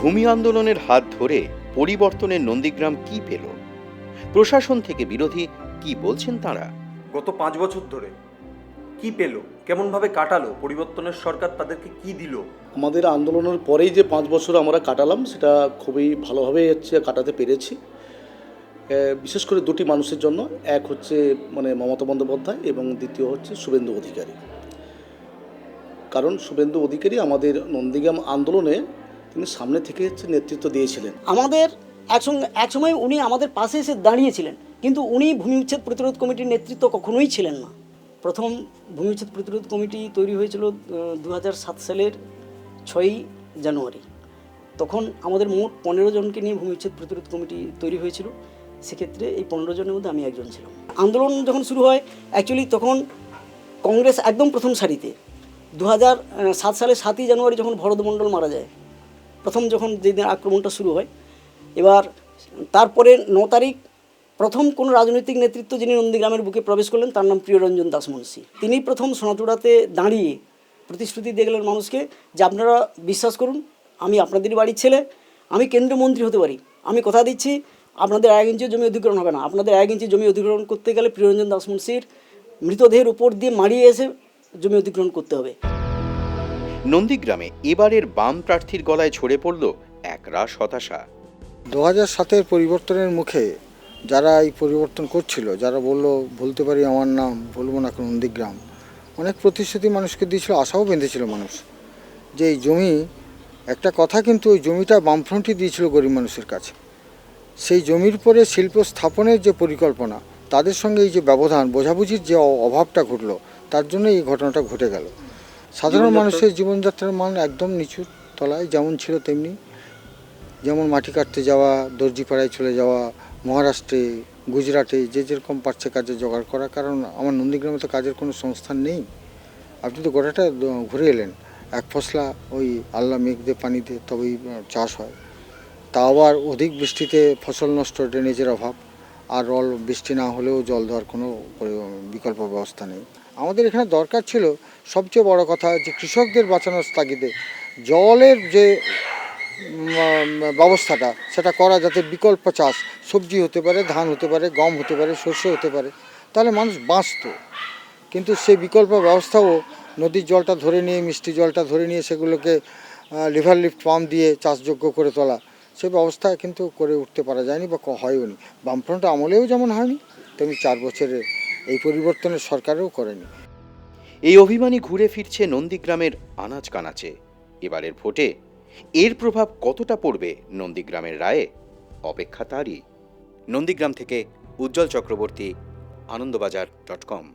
ভূমি আন্দোলনের হাত ধরে পরিবর্তনের নন্দীগ্রাম কি পেল? প্রশাসন থেকে বিরোধী কি বলছেন তারা? গত পাঁচ বছর ধরে কি পেল? কেমনভাবে কাটালো? পরিবর্তনের সরকার তাদেরকে কি দিল? আমাদের আন্দোলনের পরেই যে পাঁচ বছর আমরা কাটালাম সেটা খুবই ভালোভাবে হচ্ছে কাটাতে পেরেছি। বিশেষ করে দুটি মানুষের জন্য এক হচ্ছে মানে মমতা বন্দ্যোপাধ্যায় এবং দ্বিতীয় হচ্ছে শুভেন্দু অধিকারী। কারণ শুভেন্দু অধিকারী আমাদের নন্দীগ্রাম আন্দোলনে তিনি সামনে থেকে হচ্ছে নেতৃত্ব দিয়েছিলেন। আমাদের একসঙ্গে, একসময় উনি আমাদের পাশে এসে দাঁড়িয়েছিলেন, কিন্তু উনি ভূমি উচ্ছেদ প্রতিরোধ কমিটির নেতৃত্ব কখনোই ছিলেন না। প্রথম ভূমি উচ্ছেদ প্রতিরোধ কমিটি তৈরি হয়েছিল দু সালের ছয়ই জানুয়ারি। তখন আমাদের মোট পনেরো জনকে নিয়ে ভূমি উচ্ছেদ প্রতিরোধ কমিটি তৈরি হয়েছিল। সেক্ষেত্রে এই পনেরো জনের মধ্যে আমি একজন ছিলাম। আন্দোলন যখন শুরু হয় অ্যাকচুয়ালি তখন কংগ্রেস একদম প্রথম সারিতে। দু সালের সাতই জানুয়ারি যখন ভরত মণ্ডল মারা যায় প্রথম যখন যেদিন আক্রমণটা শুরু হয়, এবার তারপরে ন তারিখ প্রথম কোনো রাজনৈতিক নেতৃত্ব যিনি নন্দীগ্রামের বুকে প্রবেশ করলেন, তার নাম প্রিয়রঞ্জন দাস মুন্সি। তিনি প্রথম সোনাচূড়াতে দাঁড়িয়ে প্রতিশ্রুতি দিয়ে গেলেন মানুষকে যে আপনারা বিশ্বাস করুন, আমি আপনাদের বাড়ির ছেলে, আমি কেন্দ্রীয় মন্ত্রী হতে পারি। আমি কথা দিচ্ছি, আপনাদের এক ইঞ্চি জমি অধিগ্রহণ হবে না। আপনাদের এক ইঞ্চি জমি অধিগ্রহণ করতে গেলে প্রিয়রঞ্জন দাস মুন্সির মৃতদেহের উপর দিয়ে মারিয়ে এসে জমি অধিগ্রহণ করতে হবে। নন্দীগ্রামে এবারের বাম প্রার্থীর গলায় ঝরে পড়ল এক রাস হতাশা। দু হাজার সাতের পরিবর্তনের মুখে যারা এই পরিবর্তন করছিল, যারা বলল বলতে পারি আমার নাম বলব না নন্দীগ্রাম। অনেক প্রতিশ্রুতি মানুষকে দিয়েছিল, আশাও বেঁধেছিল মানুষ যে এই জমি, একটা কথা কিন্তু ওই জমিটা বামফ্রন্টই দিয়েছিল গরিব মানুষের কাছে। সেই জমির পরে শিল্প স্থাপনের যে পরিকল্পনা, তাদের সঙ্গে এই যে ব্যবধান, বোঝাবুঝির যে অভাবটা ঘটলো, তার জন্য এই ঘটনাটা ঘটে গেল। সাধারণ মানুষের জীবনযাত্রার মান একদম নিচুর তলায় যেমন ছিল তেমনি। যেমন মাটি কাটতে যাওয়া দর্জিপাড়ায় চলে যাওয়া মহারাষ্ট্রে গুজরাটে যে যেরকম পারছে কাজে জোগাড় করা কারণ আমার নন্দীগ্রামে তো কাজের কোনো সংস্থান নেই। আপনি তো গোটাটা ঘুরে এলেন। এক ফসলা ওই আল্লাহ মেঘ দিয়ে পানি দিয়ে তবেই চাষ হয়। তা আবার অধিক বৃষ্টিতে ফসল নষ্ট ড্রেনেজের অভাব। আর অল বৃষ্টি না হলেও জল দেওয়ার কোনো বিকল্প ব্যবস্থা নেই। আমাদের এখানে দরকার ছিল সবচেয়ে বড় কথা যে কৃষকদের বাঁচানোর তাগিদে জলের যে ব্যবস্থাটা, সেটা করা যাতে বিকল্প চাষ, সবজি হতে পারে, ধান হতে পারে, গম হতে পারে শস্য হতে পারে, তাহলে মানুষ বাঁচত। কিন্তু সেই বিকল্প ব্যবস্থাও নদীর জলটা ধরে নিয়ে, মিষ্টি জলটা ধরে নিয়ে সেগুলোকে লিভার লিফ্ট পাম্প দিয়ে চাষযোগ্য করে তোলা, সে ব্যবস্থা কিন্তু করে উঠতে পারা যায়নি বা ক- হয়ও নি বামফ্রন্ট আমলেও যেমন হয়নি, তেমনি চার বছরের এই পরিবর্তনের সরকারও করেনি। এই অভিমানী ঘুরে ফিরছে নন্দীগ্রামের আনাজ কানাচে। এবারের ভোটে এর প্রভাব কতটা পড়বে নন্দীগ্রামের রায়ে? অপেক্ষা তারই। নন্দীগ্রাম থেকে উজ্জ্বল চক্রবর্তী, আনন্দবাজার ডট কম।